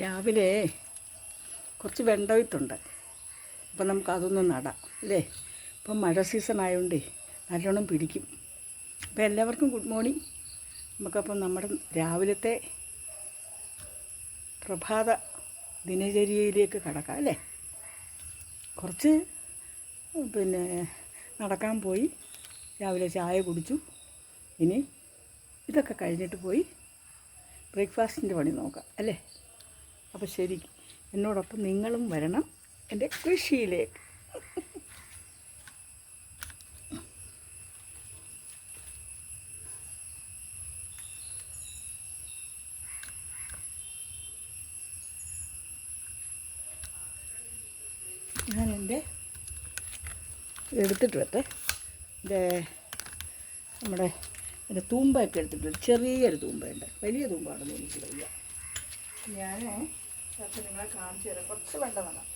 രാവിലെ കുറച്ച് വെണ്ട വിത്തുണ്ട് അപ്പം നമുക്ക് അതൊന്ന് നടാം അല്ലേ? ഇപ്പം മഴ സീസൺ ആയതുകൊണ്ടേ നല്ലോണം പിടിക്കും. അപ്പോൾ എല്ലാവർക്കും ഗുഡ് മോർണിംഗ് നമുക്കപ്പം നമ്മുടെ രാവിലത്തെ പ്രഭാത ദിനചര്യയിലേക്ക് കടക്കാം അല്ലേ? കുറച്ച് പിന്നെ നടക്കാൻ പോയി. രാവിലെ ചായ കുടിച്ചു. ഇനി ഇതൊക്കെ കഴിഞ്ഞിട്ട് പോയി ബ്രേക്ക്ഫാസ്റ്റിന്റെ പണി നോക്കാം അല്ലേ? അപ്പോൾ ശരി. എന്നോടൊപ്പം നിങ്ങളും വരണം എന്റെ കൃഷിയിലേക്ക്. ഞാൻ എന്റെ എടുത്തിട്ട് വരട്ടെ. എന്റെ നമ്മുടെ എന്റെ തൂമ്പയൊക്കെ എടുത്തിട്ടുണ്ട് ചെറിയൊരു തൂമ്പയുണ്ട്. വലിയ തൂമ്പാണെന്ന് എനിക്ക് വയ്യ. ഞാൻ കുറച്ച് നിങ്ങളെ കാണിച്ചു തരാം. കുറച്ച് വെണ്ട വേണം.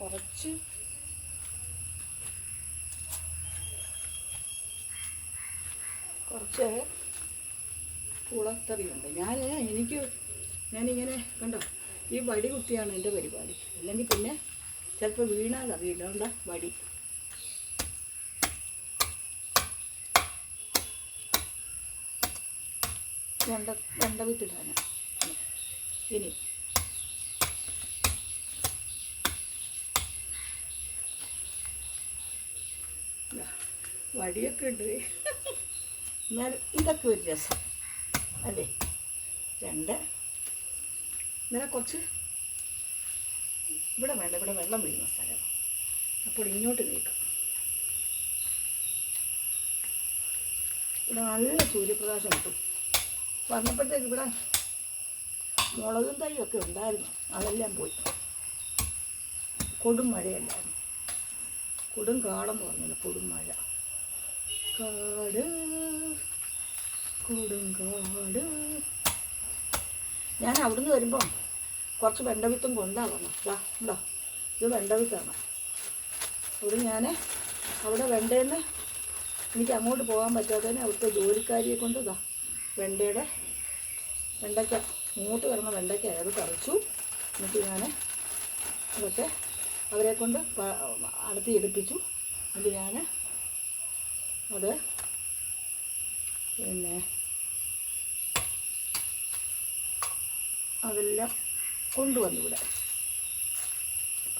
കുറച്ച് കുറച്ച് കുളത്തറിയുണ്ട് ഞാൻ എനിക്ക് ഞാനിങ്ങനെ കണ്ടോ ഈ വടി കുത്തിയാണ് എന്റെ പരിപാടി. അല്ലെങ്കിൽ പിന്നെ ചിലപ്പോൾ വീണാൽ അറിയില്ല. വടി? രണ്ട രണ്ട വിത്തിടാനാ. ഇനി വടിയൊക്കെ ഉണ്ട് എന്നാൽ ഇതൊക്കെ ഒരു രസം. അല്ലേ? രണ്ട്. ഇന്നലെ കുറച്ച് ഇവിടെ വേണ്ട ഇവിടെ വെള്ളം വീഴുന്ന സ്ഥലം അപ്പോൾ ഇങ്ങോട്ട് നീക്കാം. ഇവിടെ നല്ല സൂര്യപ്രകാശം കിട്ടും. വന്നപ്പോഴത്തേക്ക് ഇവിടെ മുളകും തൈയൊക്കെ ഉണ്ടായിരുന്നു. അതെല്ലാം പോയി. കൊടും മഴയല്ലായിരുന്നു. കൊടും കാടെന്ന് പറഞ്ഞില്ല കൊടും മഴ. കാട് കൊടുങ്കാട്. ഞാൻ അവിടുന്ന് വരുമ്പോൾ കുറച്ച് വെണ്ടവിത്തും കൊണ്ടാണ് വന്നത് ഉണ്ടോ ഇത് വെണ്ടവിത്താണ്. അവിടെ ഞാൻ അവിടെ വെണ്ടേന്ന് എനിക്ക് അങ്ങോട്ട് പോകാൻ പറ്റാത്തതിന് അവിടുത്തെ ജോലിക്കാരിയെ കൊണ്ട് ഇതാ വെണ്ടയുടെ വെണ്ടയ്ക്ക മൂത്ത് കിടന്ന വെണ്ടയ്ക്ക അത് പറിച്ചു. എന്നിട്ട് ഞാൻ അതൊക്കെ അവരെ കൊണ്ട് അടുത്ത് എടുപ്പിച്ചു. എന്നിട്ട് ഞാൻ അത്. പിന്നെ അതെല്ലാം കൊണ്ടുവന്നു ഇവിടെ.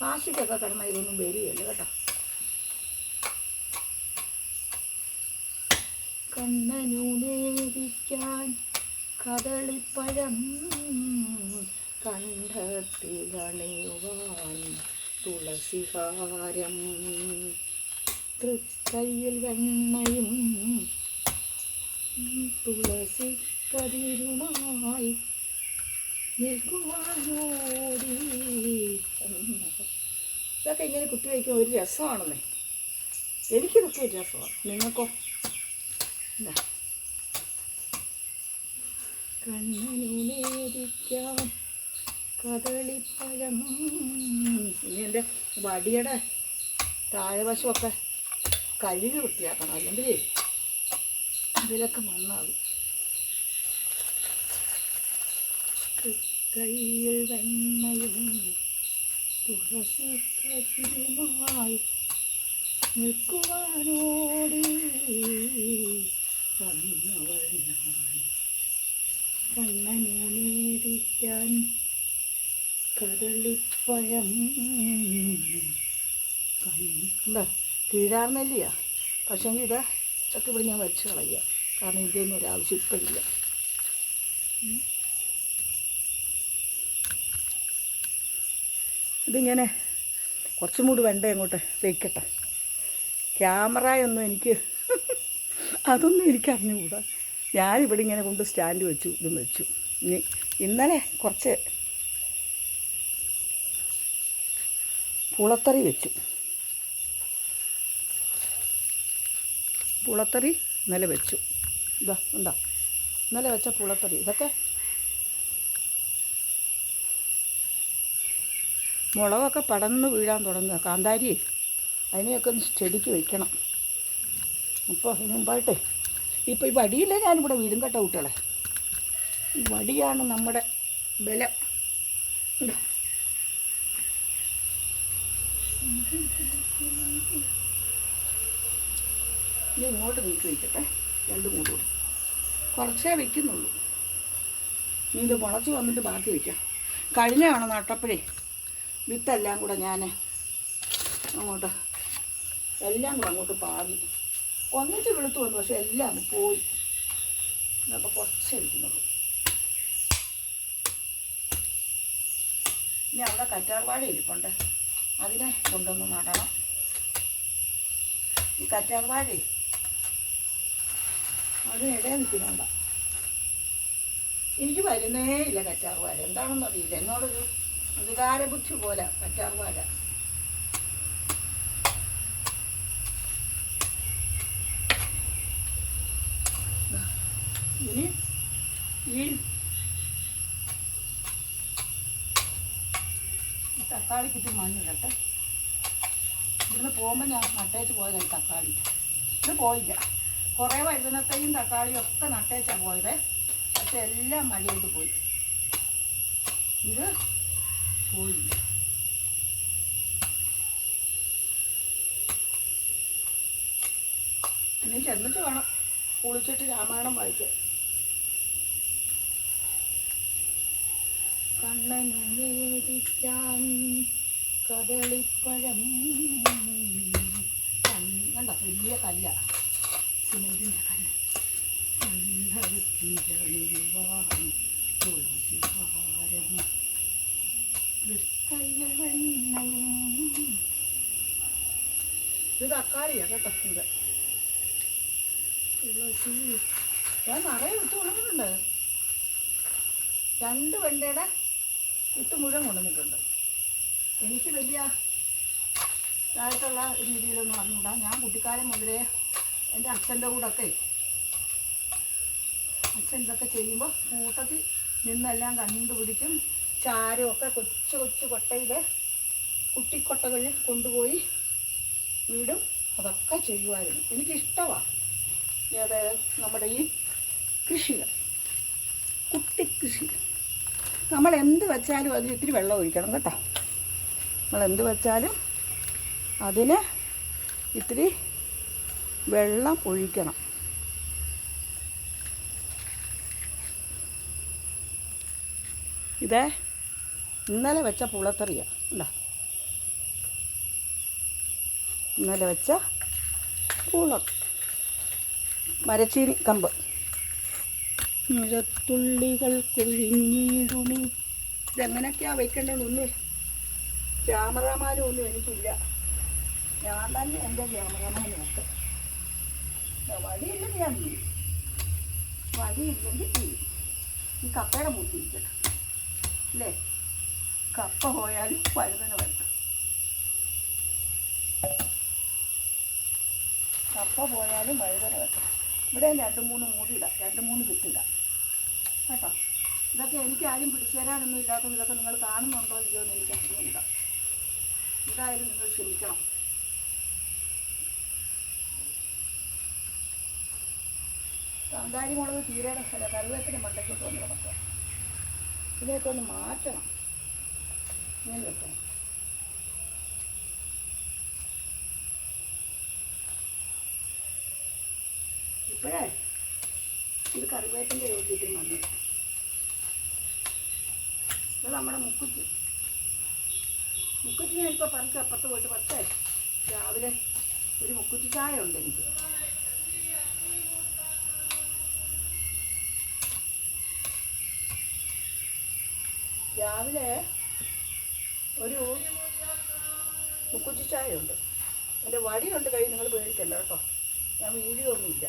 കാശിക്കൊക്കെ കിടന്ന ഇതൊന്നും വരികയല്ല കേട്ടോ. കണ്ണനൂനേരിക്കാൻ കദളിപ്പഴം കണ്ഠത്തിലണിയുവാൻ തുളസിഹാരം തൃക്കയ്യിൽ വെണ്ണയും തുളസി കതിരുമായി നിൽക്കുവാനോടി. ഇതൊക്കെ ഇങ്ങനെ കുട്ടി വയ്ക്കുമ്പോൾ ഒരു രസമാണെന്നേ. എനിക്കിതൊക്കെ ഒരു രസമാണ്. നിങ്ങൾക്കോ? ഇതാ. കണ്ണനുനേരിക്കാം കദളിപ്പഴം. ഇനി എന്റെ വടിയുടെ താഴെവശമൊക്കെ കഴുകി വൃത്തിയാക്കണം. അല്ലെങ്കിൽ ഇതിലൊക്കെ മണ്ണാകും കയ്യിൽ വെണ്ണയും തുളസി കതിരുമായി നിൽക്കുവാനോടി വന്നവൾ ഞാൻ. കണ്ണനേടിക്കാൻ കദളിപ്പഴം എന്താ കീഴാർന്നെല്ലിയാ പക്ഷേങ്കിൽ ഇത് ഇതൊക്കെ ഇവിടെ ഞാൻ വലിച്ചു കളയുക കാരണം ഇതൊന്നും ഒരാവശ്യം ഇപ്പോഴില്ല ഇല്ല. ഇതിങ്ങനെ കുറച്ചും കൂടി വേണ്ട അങ്ങോട്ട് വയ്ക്കട്ടെ ക്യാമറയൊന്നും എനിക്ക് അതൊന്നും എനിക്ക് അറിഞ്ഞുകൂടാ. ഞാനിവിടെ ഇങ്ങനെ കൊണ്ട് സ്റ്റാൻഡ് വെച്ചു ഇതും വെച്ചു. ഇനി ഇന്നലെ കുറച്ച് പുളത്തറി വെച്ചു. പുളത്തറി ഇന്നലെ വെച്ചു. ഇതാ എന്താ ഇന്നലെ വെച്ച പുളത്തറി ഇതൊക്കെ മുളകൊക്കെ പടന്ന് വീഴാൻ തുടങ്ങുക. കാന്താരി അതിനെയൊക്കെ ഒന്ന് സ്റ്റഡിക്ക് വെക്കണം. അപ്പോൾ അതിന് മുമ്പായിട്ടേ. ഇപ്പോൾ ഈ വടിയില്ലേ ഞാനിവിടെ വീടും കട്ട കുട്ടികളെ. ഈ വടിയാണ് നമ്മുടെ ബലം. ഇതാ. ഇനി ഇങ്ങോട്ട് നീക്കി വയ്ക്കട്ടെ രണ്ട് മൂട് കൂടി. കുറച്ചേ വയ്ക്കുന്നുള്ളൂ ഇനി ഇത് മുളച്ച് വന്നിട്ട് ബാക്കി വയ്ക്കാം കഴിഞ്ഞ തവണ നട്ടപ്പഴേ വിത്തെല്ലാം കൂടെ ഞാൻ അങ്ങോട്ട് എല്ലാം കൂടെ അങ്ങോട്ട് പാകി. ഒന്നിച്ച് വെളുത്തു വന്നു പക്ഷെ എല്ലാം പോയി. അപ്പോൾ കുറച്ചേ വയ്ക്കുന്നുള്ളൂ ഇനി അവിടെ കറ്റാർവാഴ ഇരിപ്പുണ്ട്. അതിനെ കൊണ്ടൊന്ന് നടണം. ഈ കറ്റാർവാഴ അതിന് ഇടയിൽ നിൽക്കുന്നുണ്ട. എനിക്ക് വരുന്നേ ഇല്ല കറ്റാർവാഴ. എന്താണെന്ന് അറിയില്ല എന്നോടൊരു വികാരബുദ്ധി പോലെ കറ്റാർവാഴ. ഇനി ഈ തക്കാളിക്കിട്ട് മണ്ണിടട്ടെ. ഇവിടുന്ന് പോകുമ്പോൾ ഞാൻ നട്ടേച്ച് പോയതായി തക്കാളി. ഇത് പോയില്ല. കുറേ വഴുതനത്തയും തക്കാളിയും ഒക്കെ നട്ടേച്ചാണ് പോയത്. പക്ഷെ എല്ലാം മഴയിട്ട് പോയി. ഇത് പോയി. ഇനി ചെന്നിട്ട് വേണം കുളിച്ചിട്ട് രാമായണം വായിക്കാൻ. കണ്ണനു നേടിക്കാൻ കദളിപ്പഴം. കണ്ടോ? വലിയ കല്ല. സിമെന്റിന്റെ കല്ല് കണ്ണടുത്തിരണിയുവാൻ തുളസിഹാരം തൃക്കൈകൾ വെണ്ണയും ഇത് തക്കാളിയാ കേട്ടോ ഇത് തുളസി ഞാൻ നിറയെ വിത്ത് കൊണ്ടുവന്നിട്ടുണ്ട് രണ്ട് വെണ്ടയുടെ വിത്ത് മുഴുവൻ കൊണ്ടുവന്നിട്ടുണ്ട് എനിക്ക് വലിയ ഇതായിട്ടുള്ള രീതിയിലൊന്നും അറിഞ്ഞൂടാ ഞാൻ കുട്ടിക്കാലം മുതലേ എന്റെ അച്ഛന്റെ കൂടൊക്കെ. അച്ഛൻ ഇതൊക്കെ ചെയ്യുമ്പോൾ കൂട്ടത്തിൽ നിന്നെല്ലാം കണ്ടുപിടിക്കും ചാരമൊക്കെ കൊച്ചു കൊച്ചു കൊട്ടയിൽ കുട്ടിക്കൊട്ടകളിൽ കൊണ്ടുപോയി വീടും. അതൊക്കെ ചെയ്യുമായിരുന്നു. എനിക്കിഷ്ടമാണ് ഏത് നമ്മുടെ ഈ കൃഷികൾ. കുട്ടിക്കൃഷി നമ്മൾ എന്ത് വെച്ചാലും അതിൽ ഇത്തിരി വെള്ളം ഒഴിക്കണം കേട്ടോ. നമ്മൾ എന്ത് വെച്ചാലും അതിന് ഇത്തിരി വെള്ളം ഒഴിക്കണം. ഇത് ഇന്നലെ വെച്ച പുളത്തറിയാണ് ഉണ്ടോ ഇന്നലെ വെച്ച പുളം മരച്ചീനി കമ്പ്. മുഴത്തുള്ളികൾ കൊഴിഞ്ഞിടുമി ഇതെങ്ങനെയൊക്കെയാ വയ്ക്കേണ്ടതൊന്നും ക്യാമറമാരും ഒന്നും എനിക്കില്ല. ഞാൻ തന്നെ എന്റെ ക്യാമറമാനും ഈ കപ്പയുടെ മൂത്തിരിക്കണം അല്ലേ കപ്പ പോയാലും വഴുതന വേണ്ട കപ്പ പോയാലും വഴുതന വെക്കണം ഇവിടെ രണ്ട് മൂന്ന് മൂടിയിടാം രണ്ട് മൂന്ന് വിത്തിടാം കേട്ടോ? ഇതൊക്കെ എനിക്ക് ആരും പിടിച്ചു തരാനൊന്നും ഇല്ലാത്തത് ഇതൊക്കെ നിങ്ങൾ കാണുന്നുണ്ടോ ഇല്ലയോ എന്ന് എനിക്ക് അറിഞ്ഞില്ല എന്തായാലും നിങ്ങൾ ക്ഷമിക്കണം. കാന്താരി മുളക് തീരയുടെ സ്ഥലം കറിവേപ്പിന്റെ മണ്ടയ്ക്കൊക്കെ ഒന്ന് കിടക്കുക ഇതിനെയൊക്കെ ഒന്ന് മാറ്റണം. ഇങ്ങനെ വെക്കണം. ഇപ്പോഴേ ഇത് കറിവേപ്പിന്റെ യോഗ്യത്തിൽ വന്നു ഇത് നമ്മുടെ മുക്കുറ്റി. മുക്കുറ്റി ഞാനിപ്പോൾ പറിച്ച് അപ്പുറത്ത് പോയിട്ട് പറിച്ചേ. രാവിലെ ഒരു മുക്കുറ്റി ചായ ഉണ്ട് എനിക്ക്. രാവിലെ ഒരു മുക്കുറ്റി ഉണ്ട് എന്റെ വടിയുണ്ട് കൈ നിങ്ങൾ പേടിക്കണ്ട കേട്ടോ. ഞാൻ വീഡിയോ ഒന്നുമില്ല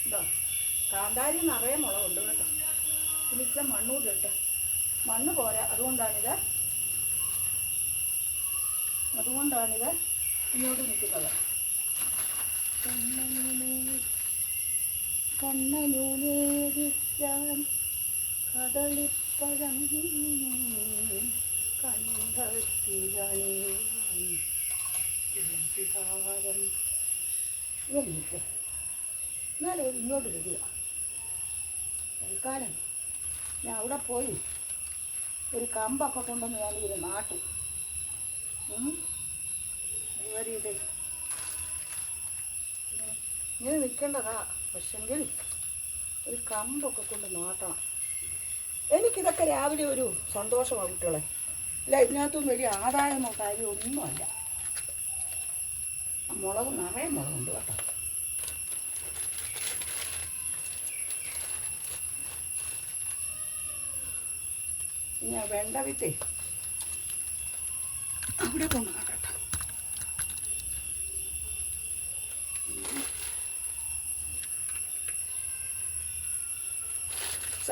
കേട്ടോ കാന്താരി നിറയെ മുളകുണ്ട് കേട്ടോ. ഇനി ഇത്ര മണ്ണൂടി ഇട്ട്. മണ്ണ് പോരാ. അതുകൊണ്ടാണിത്. അതുകൊണ്ടാണിത് ഇങ്ങോട്ട് നിൽക്കുന്നത്. കണ്ണനൂനേ കണ്ണനു കണ്ടത്തിരണിയായി തുളസിഹാരം എന്നിട്ട് എന്നാലും ഇങ്ങോട്ട് വരിക തൽക്കാലം ഞാൻ അവിടെ പോയി ഒരു കമ്പൊക്കെ കൊണ്ടുവന്ന് ഞാൻ ഇത് നാട്ടും. അതുവരെ ഇത് ഇങ്ങനെ നിൽക്കേണ്ടതാ പക്ഷെങ്കിൽ ഒരു കമ്പൊക്കെ കൊണ്ട് നാട്ടണം എനിക്കിതൊക്കെ രാവിലെ ഒരു സന്തോഷമാണ് കുട്ടികളെ. ഇല്ല ഇതിനകത്തൊന്നും വലിയ ആദായമോ കാര്യമോ ഒന്നുമല്ല. മുളക് നിറയെ മുളകുണ്ട് കേട്ടോ. ഇനി ആ വെണ്ട വിത്തേ. അവിടെ കൊണ്ട് നട്ടട്ടോ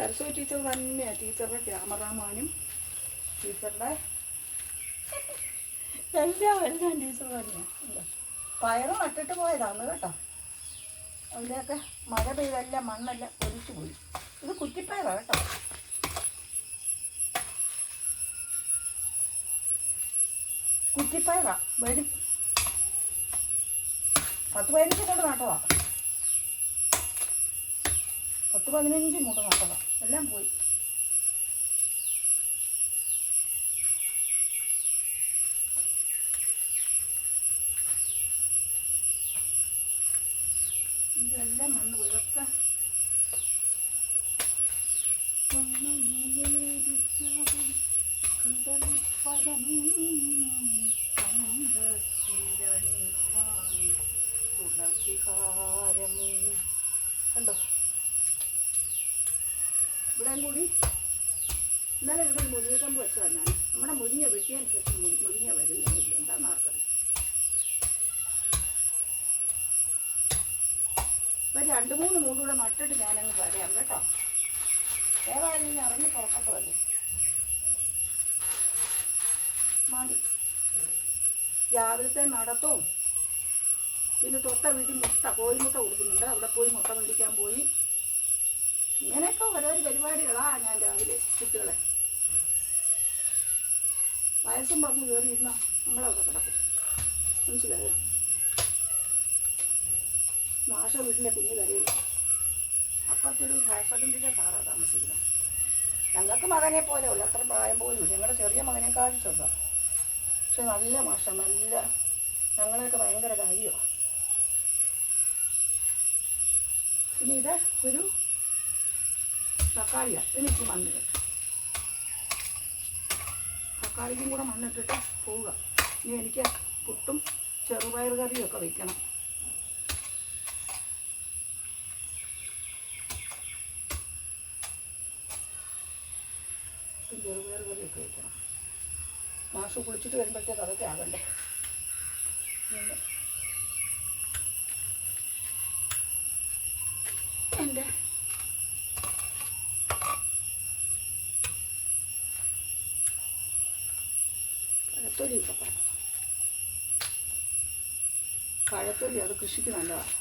സരസ്വതി ടീച്ചർ തന്നെയാണ് ടീച്ചറുടെ ക്യാമറാമാനും ടീച്ചറുടെ എല്ലാം എല്ലാം ടീച്ചർ തന്നെയാണ് പയറ് നട്ടിട്ട് പോയതാണ് കേട്ടോ. അതിലൊക്കെ മഴ പെയ്തെല്ലാം മണ്ണെല്ലാം ഒലിച്ചു പോയി. ഇത് കുറ്റിപ്പയറാണ് കേട്ടോ. കുറ്റിപ്പയറാ. വരും പത്ത് പതിനഞ്ച് കൊണ്ട് നട്ടതാ. പത്ത് പതിനഞ്ച് മൂട് നട്ടതാണ് എല്ലാം പോയി. ഇവിടെ കൂടി. ഇന്നലെ ഇവിടെ മുരിങ്ങ കമ്പ് വെച്ചതാണ് ഞാൻ. നമ്മുടെ മുരിങ്ങ വെട്ടിയനുസരിച്ച് മുരിങ്ങ വരുന്നില്ല എന്താണെന്ന് ആർക്കറിയാം. ഇപ്പം രണ്ട് മൂന്ന് മൂന്നൂടെ നട്ടിട്ട് ഞാനങ്ങ് വരയാം കേട്ടോ. ഏതായാലും ഞാൻ ഇറങ്ങി പുറപ്പെട്ടതല്ലേ മതി. രാവിലത്തെ നടത്തവും. പിന്നെ തൊട്ട വീട്ടിൽ മുട്ട കോഴിമുട്ട കൊടുക്കുന്നുണ്ട്. അവിടെ പോയി മുട്ട മേടിക്കാൻ പോയി. ഇങ്ങനെയൊക്കെ ഓരോരോ പരിപാടികളാ ഞാൻ രാവിലെ കുട്ടികളെ. വയസ്സും പറഞ്ഞ് കയറിയിരുന്ന നമ്മളവിടെ കിടക്കും. മനസ്സിലായോ? മാഷ വീട്ടിലെ കുഞ്ഞ് കരയുന്നു. അപ്പുറത്തൊരു ഹയർ സെക്കൻഡറിയിലെ സാറാ താമസിക്കുന്നത്. ഞങ്ങൾക്ക് മകനെ പോലെ ഉള്ളു അത്ര പ്രായം പോലും ഞങ്ങളുടെ ചെറിയ മകനേക്കാളും ചെറുതാണ് പക്ഷെ നല്ല മാഷ നല്ല ഞങ്ങളെയൊക്കെ ഭയങ്കര കാര്യമാണ് ഇനി ഇത് ഒരു തക്കാളിയാണ് എനിക്ക് മണ്ണിൽ തക്കാളിക്കും കൂടെ മണ്ണിട്ടിട്ട് പോവുക. ഇനി എനിക്ക് പുട്ടും ചെറുപയർ കറിയും ഒക്കെ വെക്കണം. പുട്ടും ചെറുപയർ കറിയൊക്കെ വെക്കണം. മാഷ് കുളിച്ചിട്ട് വരുമ്പോഴത്തേക്ക് അതൊക്കെ ആകണ്ടേ ഇങ്ങനെ. എന്റെ കഴത്തൊലി ഒക്കെ പറഞ്ഞു കഴത്തൊലി അത് കൃഷിക്ക് നല്ലതാണ്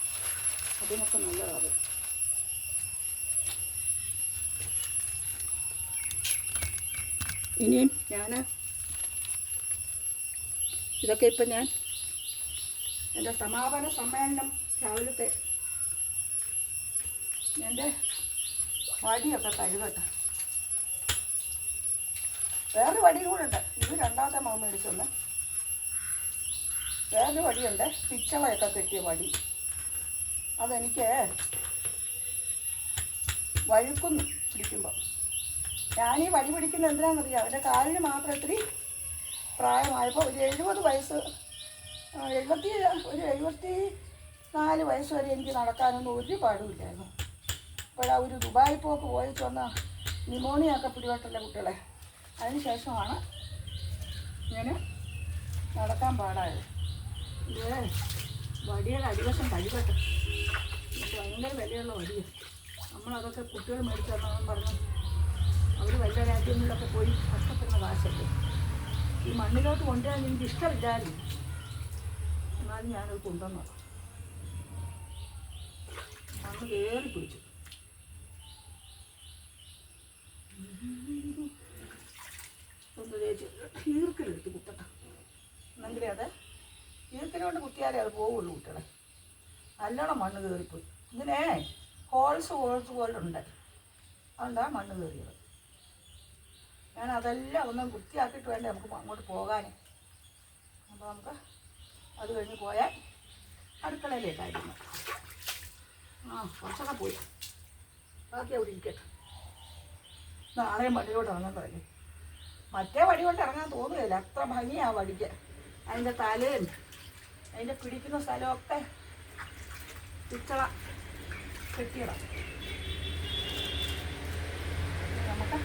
അതിനൊക്കെ നല്ലതാണ് ഇനിയും ഞാൻ ഇതൊക്കെ ഇപ്പം ഞാൻ എന്റെ സമാപന സമ്മേളനം രാവിലത്തെ എന്റെ വടിയൊക്കെ കഴുകട്ടെ. വേറൊരു വടിയും കൂടെ ഉണ്ട്. ഇത് രണ്ടാമത്തെ മകൻ മേടിച്ചൊന്ന്. വേറൊരു വടിയുണ്ട്. പിച്ചളയൊക്കെ കെട്ടിയ വടി. അതെനിക്ക് വഴുക്കുന്നു പിടിക്കുമ്പോൾ ഞാൻ ഈ വടി പിടിക്കുന്നത് എന്തിനാണെന്നറിയാം? എന്റെ കാലിന് മാത്രം ഇത്തിരി പ്രായമായപ്പോൾ ഒരു എഴുപത് വയസ്സ് എഴുപത്തി ഒരു എഴുപത്തി നാല് വയസ്സ് വരെ എനിക്ക് നടക്കാനൊന്നും ഒരു പാടുമില്ലായിരുന്നു. അപ്പോഴാ ഒരു ദുബായി പോക്ക് പോയിട്ട് വന്ന ന്യൂമോണിയ ഒക്കെ പിടിപെട്ടല്ലേ കുട്ടികളെ? അതിന് ശേഷമാണ് ഇങ്ങനെ നടക്കാൻ പാടായത്. ഇത് വടിയുടെ അടിവശം കഴിവട്ടെ ഭയങ്കര വിലയുള്ള വടിയ. നമ്മളതൊക്കെ കുട്ടികൾ മേടിച്ചു പറഞ്ഞു. അവർ വലിയ രാജ്യങ്ങളിലൊക്കെ പോയി കഷ്ടപ്പെടുന്ന കാശല്ലേ. ഈ മണ്ണിലോട്ട് കൊണ്ടുവരാൻ എനിക്ക് ഇഷ്ടമില്ലായിരുന്നു. എന്നാലും ഞാനത് കൊണ്ടുവന്നു. മണ്ണ് കയറി പിടിച്ചു. ഒന്ന് ചേച്ചി ഈർക്കലെടുത്ത് കുത്തട്ടെ. എന്നെങ്കിലേ അത്? ഈർക്കലോട്ട് കുത്തിയാലേ അത് പോവുള്ളൂ കുട്ടികളെ. നല്ലോണം മണ്ണ് കയറിപ്പോയി ഇതിനെ ഹോൾസ് ഹോൾസ് പോലെ ഉണ്ട്. അതുകൊണ്ടാ മണ്ണ് കയറിയത് ഞാൻ അതെല്ലാം ഒന്ന് വൃത്തിയാക്കിയിട്ട് വേണ്ടേ നമുക്ക് അങ്ങോട്ട് പോകാൻ അപ്പോൾ നമുക്ക് അത് കഴിഞ്ഞ് പോയാൽ അടുക്കളയിലേക്കായിരുന്നു ആ കുറച്ചൊക്കെ പോയി. ബാക്കി അവിടെ ഇരിക്കട്ടെ. നാളെയും മണ്ണിലോട്ട് ഇറങ്ങാൻ തുടങ്ങി. മറ്റേ വടി കൊണ്ട് ഇറങ്ങാൻ തോന്നുകയില്ല. അത്ര ഭംഗിയാ വടിക്ക്. അതിന്റെ തലയും അതിന്റെ പിടിക്കുന്ന സ്ഥലമൊക്കെ പിച്ചള കെട്ടിയട നമുക്ക്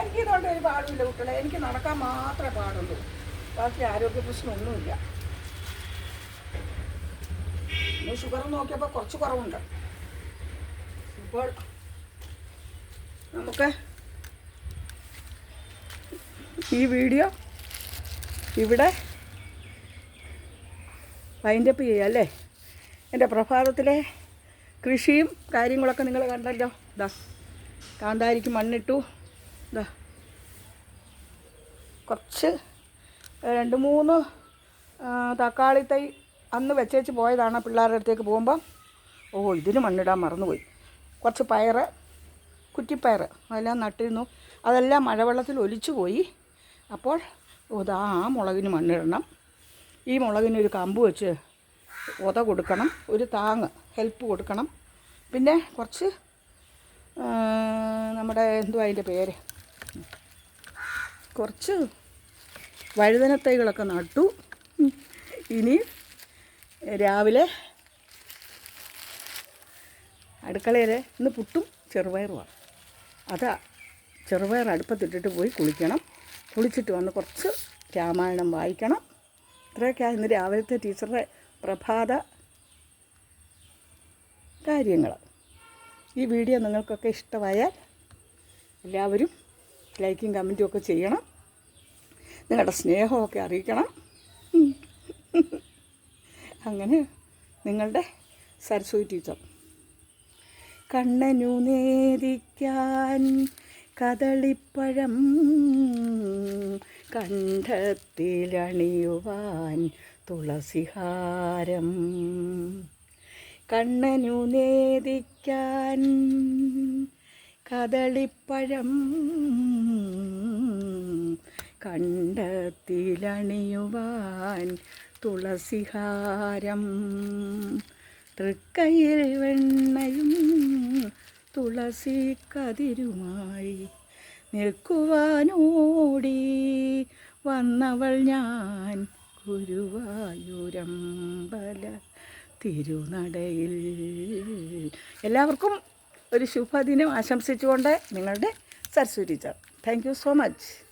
എനിക്ക് ഇതുകൊണ്ട് ഒരു പാടുമില്ല കുട്ടികളെ. എനിക്ക് നടക്കാൻ മാത്രമേ പാടുള്ളൂ. ബാക്കി ആരോഗ്യ പ്രശ്നമൊന്നുമില്ല. ഇന്ന് ഷുഗർ നോക്കിയപ്പോൾ കുറച്ച് കുറവുണ്ട്. ഇപ്പോൾ നമുക്ക് ഈ വീഡിയോ ഇവിടെ വൈൻഡപ്പ് ചെയ്യാം അല്ലേ? എന്റെ പ്രഭാതത്തിലെ കൃഷിയും കാര്യങ്ങളൊക്കെ നിങ്ങൾ കണ്ടല്ലോ. ഇതാ കാന്താരിക്ക് മണ്ണിട്ടു. ഇതാ കുറച്ച് രണ്ട് മൂന്ന് തക്കാളി തൈ അന്ന് വെച്ചേച്ച് പോയതാണ് പിള്ളേരുടെ അടുത്തേക്ക് പോകുമ്പം. ഓ ഇതിന് മണ്ണിടാൻ മറന്നുപോയി. കുറച്ച് പയറ് കുറ്റിപ്പയർ അതെല്ലാം നട്ടിരുന്നു. അതെല്ലാം മഴവെള്ളത്തിൽ ഒലിച്ചു പോയി അപ്പോൾ ഓ ആ മുളകിന് മണ്ണിടണം. ഈ മുളകിന് ഒരു കമ്പ് വെച്ച് ഉത കൊടുക്കണം. ഒരു താങ്ങ് ഹെൽപ്പ് കൊടുക്കണം. പിന്നെ കുറച്ച് നമ്മുടെ എന്തുവാ അതിന്റെ പേര്? കുറച്ച് വഴുതനത്തൈകളൊക്കെ നട്ടു. ഇനി രാവിലെ അടുക്കളയിൽ ഇന്ന് പുട്ടും ചെറുപയറുമാണ്. അതാ ചെറുപയർ അടുപ്പത്തിട്ടിട്ട് പോയി കുളിക്കണം. കുളിച്ചിട്ട് വന്ന് കുറച്ച് രാമായണം വായിക്കണം. ഇത്രയൊക്കെയാണ് ഇന്ന് രാവിലത്തെ ടീച്ചറുടെ പ്രഭാത കാര്യങ്ങൾ. ഈ വീഡിയോ നിങ്ങൾക്കൊക്കെ ഇഷ്ടമായാൽ എല്ലാവരും ലൈക്കും കമന്റും ഒക്കെ ചെയ്യണം. നിങ്ങളുടെ സ്നേഹമൊക്കെ അറിയിക്കണം. അങ്ങനെ നിങ്ങളുടെ സരസ്വതി ടീച്ചർ. കണ്ണനു നേദിക്കാൻ കദളിപ്പഴം കണ്ഠത്തിലണിയുവാൻ തുളസിഹാരം കണ്ണനു നേദിക്കാൻ കദളിപ്പഴം കണ്ടത്തിലണിയുവാൻ തുളസിഹാരം തൃക്കയിൽ വെണ്ണയും തുളസി കതിരുമായി നിൽക്കുവാനോടി. വന്നവൾ ഞാൻ ഗുരുവായൂരമ്പല തിരുനടയിൽ. എല്ലാവർക്കും ഒരു ശുഭദിനം ആശംസിച്ചുകൊണ്ട് നിങ്ങളുടെ Saraswati teacher thank you so much